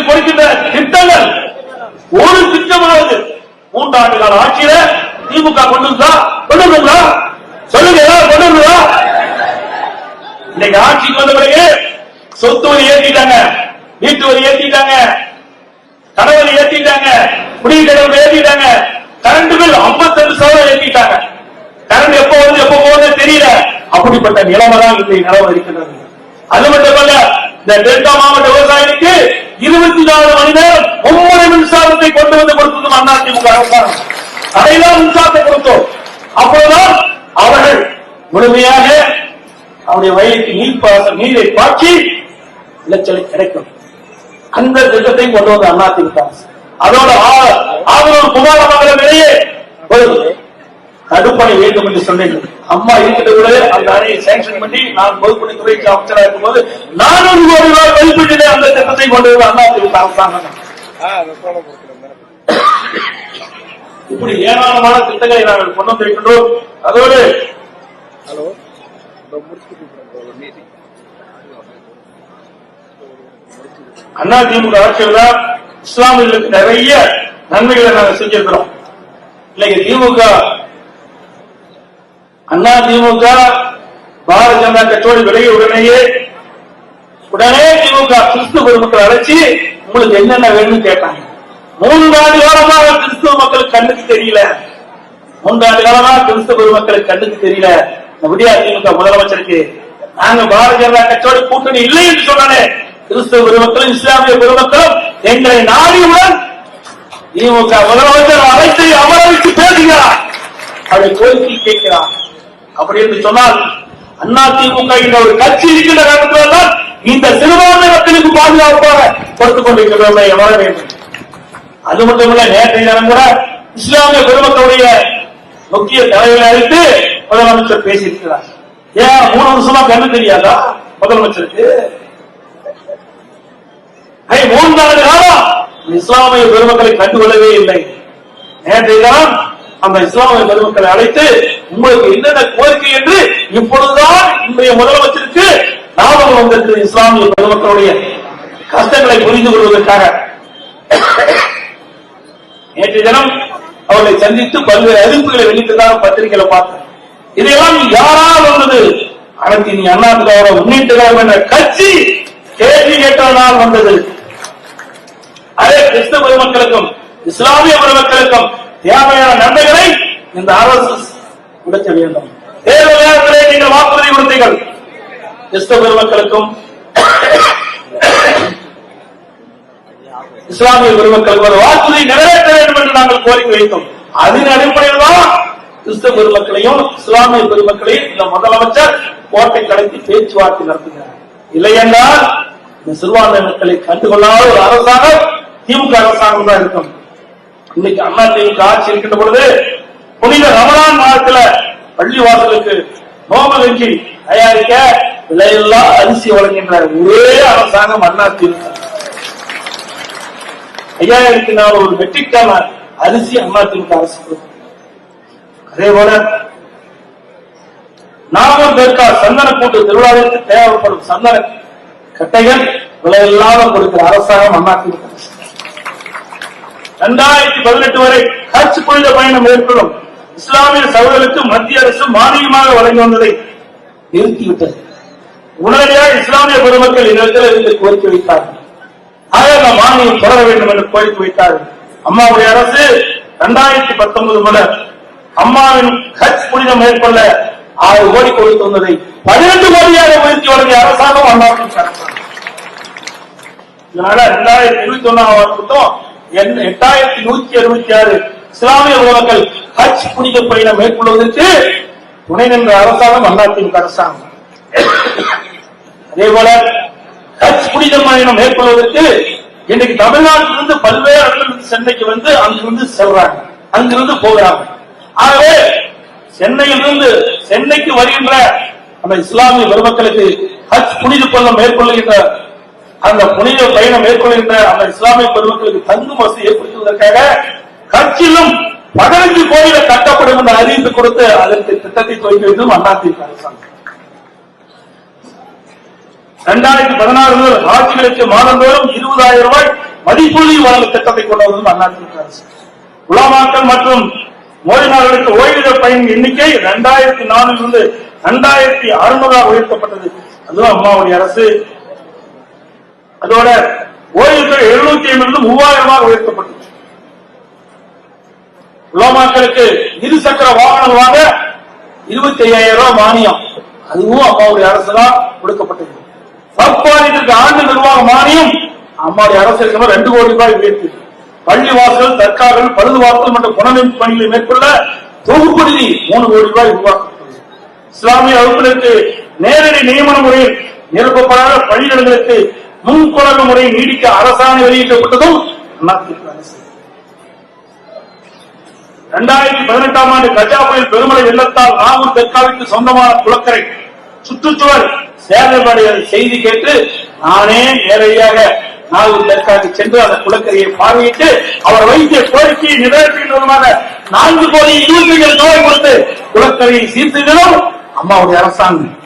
மக்களுக்கு கொடுக்கின்ற திட்டங்கள் ஒரு திட்டமாவது மூன்றாண்டு கால ஆட்சியில திமுக கொண்டு வந்தா கொண்டு வந்தா சொல்லுங்க ஏதாவது கொண்டு வந்தா இன்னைக்கு ஆட்சிக்கு வந்த பிறகு சொத்து வரி ஏற்றிட்டாங்க வீட்டு வரி ஏற்றிட்டாங்க கடவுள் ஏற்றிட்டாங்க குடிநீர் கடவுள் ஏத்திட்டாங்க கரண்ட் பில் 52 சதவீதம் ஏற்றிட்டாங்க கரண்ட் எப்ப வந்து எப்ப போகுது தெரியல. அப்படிப்பட்ட நிலைமை தான் இன்றைய நிலவரம் இருக்கின்றது. அது மட்டுமல்ல இந்த டெல்டா மாவட்ட விவசாயிகளுக்கு இருபத்தி நாலு மணி நேரம் ஒவ்வொரு மின்சாரத்தை கொண்டு வந்து கொடுத்தது அதிமுக அரசாங்கம். அதைதான் மின்சாரத்தை கொடுத்தோம். அப்போதுதான் அவர்கள் முழுமையாக அவருடைய வயலுக்கு நீர் பாச நீரை பாய்ச்சி விளைச்சலை கிடைக்கும். அந்த திட்டத்தையும் கொண்டு வந்த அதிமுக அரசு. அதோட ஆதரவு குமாரமங்கலம் இடையே தடுப்பணை வேண்டும் என்று சொன்னேன். அம்மா இருக்கிற விட அந்த அணையை சேங்ஷன் பண்ணி நான் பொதுப்பணித்துறைக்கு அமைச்சராக இருக்கும்போது நானூறு கோடி ரூபாய் மதிப்பீட்டிலே அந்த திட்டத்தை கொண்டு வந்த அதிமுக அரசாங்கம். இப்படி ஏராளமான திட்டங்களை நாங்கள் கொண்டு வந்திருக்கின்றோம். அதோடு ஹலோ? அண்ணா திமுக ஆட்சியில் தான் இஸ்லாமியர்களுக்கு நிறைய நன்மைகளை நாங்கள் செஞ்சிருக்கிறோம். இன்னைக்கு திமுக அண்ணா திமுக பாரதிய ஜனதா கட்சியோடு விலகிய உடனேயே உடனே திமுக கிறிஸ்துவ பெருமக்கள் அழைச்சி உங்களுக்கு என்னென்ன வேணும்னு கேட்டாங்க. மூன்றாண்டு காலமாக கிறிஸ்துவ மக்களுக்கு கண்ணுக்கு தெரியல. மூன்றாண்டு காலமா கிறிஸ்துவ பெருமக்களுக்கு கண்ணுக்கு தெரியல. இந்த விடியா திமுக முதலமைச்சருக்கு நாங்க பாரதிய ஜனதா கட்சியோட கூட்டணி இல்லை என்று சொன்னானே கிறிஸ்துவ பெருமக்களும் இஸ்லாமிய பெருமக்களும் எங்களை நாடியுடன் திமுக முதலமைச்சர் அழைத்து அமர வைத்து பேசுகிறார். அதை கோரிக்கை கேட்கிறார். அப்படி என்று சொன்னால் அண்ணா திமுக என்ற ஒரு கட்சி இருக்கின்ற காரணத்தினால் தான் இந்த சிறுபான்மை மக்களுக்கு பாதுகாப்பாக கொடுத்துக் கொண்டிருக்கிறோம் வர வேண்டும். அது மட்டுமல்ல நேற்றைய தினம் கூட இஸ்லாமிய பெருமக்களுடைய முக்கிய தலைவரை அழைத்து முதலமைச்சர் பேசியிருக்கிறார். ஏன் மூணு வருஷமா கண்ணு தெரியாதா? முதலமைச்சருக்கு? ஐ, மூன்றாண்டு காலம் இஸ்லாமிய பெருமக்களை கண்டுகொள்ளவே இல்லை. நேற்றைய தினம் அந்த இஸ்லாமிய பெருமக்களை அழைத்து உங்களுக்கு என்னென்ன கோரிக்கை என்று இப்பொழுதுதான் இன்றைய முதலமைச்சருக்கு ஞாபகம் வந்திருக்கு இஸ்லாமிய பெருமக்களுடைய கஷ்டங்களை புரிந்து கொள்வதற்காக. நேற்று தினம் அவர்களை சந்தித்து பல்வேறு அறிவிப்புகளை வெளியிட்டதாக பத்திரிகையில பார்த்தேன். இதையெல்லாம் யாரால் வந்தது? அனைத்து நீ அண்ணா திராவிட முன்னேற்ற கழகம் என்ற கட்சி கேள்வி கேட்டதனால் வந்தது. அதே கிறிஸ்தவ பெருமக்களுக்கும் இஸ்லாமிய பெருமக்களுக்கும் தேவையான நன்மைகளை இந்த அரசு உடைக்க வேண்டும் தேர்தல் நீங்கள் வாக்குறுதி கொடுத்தீர்கள். கிறிஸ்தவ பெருமக்களுக்கும் இஸ்லாமிய பெருமக்களுக்கு ஒரு வாக்குறுதி நிறைவேற்ற வேண்டும் என்று நாங்கள் கோரிக்கை வைத்தோம். அதன் அடிப்படையில் தான் கிறிஸ்தவ பெருமக்களையும் இஸ்லாமிய பெருமக்களையும் இந்த முதலமைச்சர் கோட்டை கடத்தி பேச்சுவார்த்தை நடத்துகிறார். இல்லை என்றால் இந்த சிறுபான்மை மக்களை கண்டுகொள்ளாத ஒரு அரசாங்கம் திமுக அரசாங்கம் தான் இருக்கும். இன்னைக்கு அண்ணா திமுக ஆட்சி இருக்கின்ற பொழுது புனித ரமணான் மாதத்துல பள்ளிவாசலுக்கு வாசலுக்கு நோம்பு தயாரிக்க விலையில்லா அரிசி வழங்குகின்ற ஒரே அரசாங்கம் அண்ணா திமுக ஐயாயிரத்தி நாலு ஒரு மெட்ரிக் டன் அரிசி அண்ணா திமுக அரசு அதே போல நாகம் பேர்கா சந்தன கூட்டு திருவிழாவிற்கு தேவைப்படும் சந்தன கட்டைகள் விலையில்லாத கொடுக்கிற அரசாங்கம் அண்ணா திமுக இரண்டாயிரத்தி பதினெட்டு வரை ஹஜ் புனித பயணம் மேற்கொள்ளும். இஸ்லாமிய சகோதரர்களுக்கு மத்திய அரசு மானியமாக வழங்கி வந்ததை நிறுத்திவிட்டது. உடனடியாக இஸ்லாமிய பெருமக்கள் இடத்தில் இருந்து கோரிக்கை வைத்தார்கள். ஆக மானியம் தொடர வேண்டும் என்று கோரிக்கை வைத்தார்கள். அம்மாவுடைய அரசு இரண்டாயிரத்தி பத்தொன்பது முதல் அம்மாவின் ஹஜ் புனிதம் மேற்கொள்ள ஆறு கோடி கொடுத்து வந்ததை பதினெட்டு கோடியாக உயர்த்தி வழங்கிய அரசாங்கம் அம்மாவின் இதனால ரெண்டாயிரத்தி இருபத்தி ஒன்னாம் வருஷம் எட்டாயிரத்தி நூத்தி அறுபத்தி ஆறு இஸ்லாமிய உலகங்கள் ஹஜ் புனித பயணம் மேற்கொள்வதற்கு துணை நின்ற அரசாங்கம் அதிமுக அரசாங்கம். அதே போல ஹஜ் புனித பயணம் மேற்கொள்வதற்கு இன்னைக்கு தமிழ்நாட்டிலிருந்து பல்வேறு இடங்களிலிருந்து சென்னைக்கு வந்து அங்கிருந்து செல்றாங்க. அங்கிருந்து போகிறாங்க. ஆகவே சென்னையிலிருந்து சென்னைக்கு வருகின்ற அந்த இஸ்லாமிய பெருமக்களுக்கு ஹஜ் புனித பயணம் மேற்கொள்கின்ற அந்த புனித பயணம் மேற்கொள்கின்ற அந்த இஸ்லாமிய பெருமக்களுக்கு தங்கும் வசதி ஏற்படுத்துவதற்காக கட்சியிலும் பதினஞ்சு கோயில கட்டப்படும் என்று அறிவித்து கொடுத்து அதற்கு திட்டத்தை துவங்கி வைத்ததும் அதிமுக அரசாங்கம். இரண்டாயிரத்தி பதினாறு முதல் ஆட்சிகளுக்கு மாதந்தோறும் இருபதாயிரம் ரூபாய் மதிப்புள்ளி வழங்கும் திட்டத்தை கொண்டு வந்தது அண்ணா அரசு. உலமாக்கல் மற்றும் மோதினார்களுக்கு ஓய்வூதிய பயன் எண்ணிக்கை இரண்டாயிரத்தி நாலில் இருந்து இரண்டாயிரத்தி அறுநூறாக உயர்த்தப்பட்டது. அதுவும் அம்மாவுடைய அரசு. அதோட ஓய்வுகள் எழுநூத்தி ஐம்பது மூவாயிரமாக உயர்த்தப்பட்டது. உலமாக்களுக்கு இருசக்கர வாகனம் வாங்க இருபத்தி ஐயாயிரம் ரூபாய் மானியம். அதுவும் அம்மாவுடைய அரசு தான் கொடுக்கப்பட்டது. சப்பாலிட்டிற்கு ஆண்டு நிர்வாக மானியம் அம்மாவுடைய அரசு இருக்கிற ரெண்டு கோடி ரூபாய் உயர்த்தி. பள்ளி வாசல் தற்காவல் பழுது வாசல் மற்றும் புனமைப்பு பணிகளை மேற்கொள்ள தொகுப்பு நிதி மூணு கோடி ரூபாய் உருவாக்கப்பட்டது. இஸ்லாமிய வகுப்பினருக்கு நேரடி நியமன முறையில் நிரப்பப்படாத பள்ளிகளுக்கு முன்கொணர்வு முறை நீடிக்க அரசாணை வெளியிட்டப்பட்டதும் அதிமுக அரசு. இரண்டாயிரத்தி பதினெட்டாம் ஆண்டு கஜா புயல் பெருமழை வெள்ளத்தால் நாகூர் தெற்காவிற்கு சொந்தமான குளக்கரை சுற்றுச்சுவர் சேதமடைய செய்தி கேட்டு நானே நேரடியாக நாகூர் தெற்காவுக்கு சென்று அந்த குளக்கரையை பார்வையிட்டு அவர் வைத்திய கோரிக்கையை நிறைவேற்றின் மூலமாக நான்கு கோடி இருபத்தி ஏழு ரூபாய் கொடுத்து குளக்கரையை சீர்த்துகிறோம் அம்மாவுடைய அரசாங்கம்.